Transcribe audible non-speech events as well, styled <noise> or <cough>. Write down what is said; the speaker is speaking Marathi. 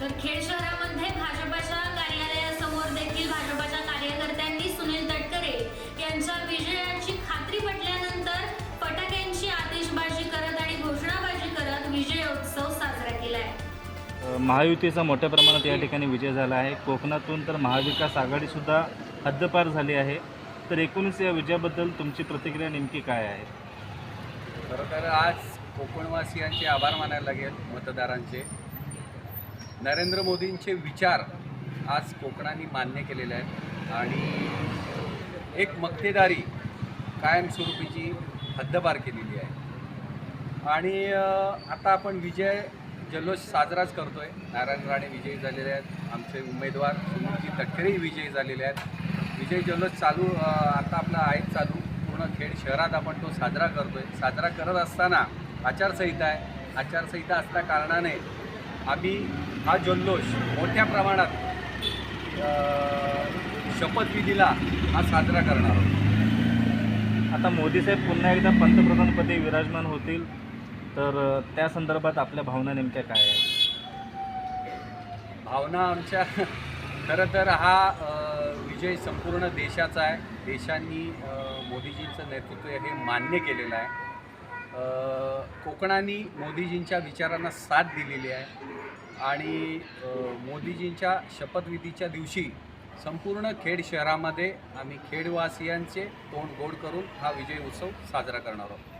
तर खेड शहरामध्ये भाजपाच्या कार्यालयासमोर देखील भाजपाच्या कार्यकर्त्यांनी सुनील तटकरे यांच्या विजयाची खात्री पटल्यानंतर फटाक्यांची आतिषबाजी करत आणि घोषणाबाजी करत विजयोत्सव साजरा केलाय. महायुतीचा मोठ्या प्रमाणात या ठिकाणी विजय झाला आहे. कोकणातून तर महाविकास आघाडीसुद्धा हद्दपार झाली आहे. तर एकूणच या विजयाबद्दल तुमची प्रतिक्रिया नेमकी काय आहे? खरं तर आज कोकणवासियांचे आभार मानायला लागेल मतदारांचे. नरेंद्र मोदींचे विचार आज कोकणाने मान्य केलेले आहेत. आणि एक मक्तेदारी कायमस्वरूपीची हद्दपार केलेली आहे. आणि आता आपण विजय जल्लोष साजराच करतो आहे नारायण राणे विजयी झालेले आहेत. आमचे उमेदवार सुनीलजी तटकरेही विजयी झालेले आहेत. विजय जल्लोष चालू आता आपला आहे चालू. पूर्ण खेड शहरात आपण तो साजरा करतो आहे साजरा करत असताना आचारसंहिता आहे. आचारसंहिता असल्या कारणाने आम्ही हा जल्लोष मोठ्या प्रमाणात शपथविधीला हा साजरा करणार आहोत. आता मोदी साहेब पुन्हा एकदा पंतप्रधानपदी विराजमान होतील तर त्या संदर्भात आपल्या भावना नेमक्या काय आहेत? भावना आमच्या <laughs> खरं तर हा विजय संपूर्ण देशाचा आहे. देशांनी मोदीजींचं नेतृत्व हे मान्य केलेलं आहे. कोकणाने मोदीजींच्या विचारांना साथ दिलेली आहे. आणि मोदीजींच्या शपथविधीच्या दिवशी संपूर्ण खेड शहरामध्ये आम्ही खेडवासियांचे तोंड गोड करून हा विजय उत्सव साजरा करणार आहोत.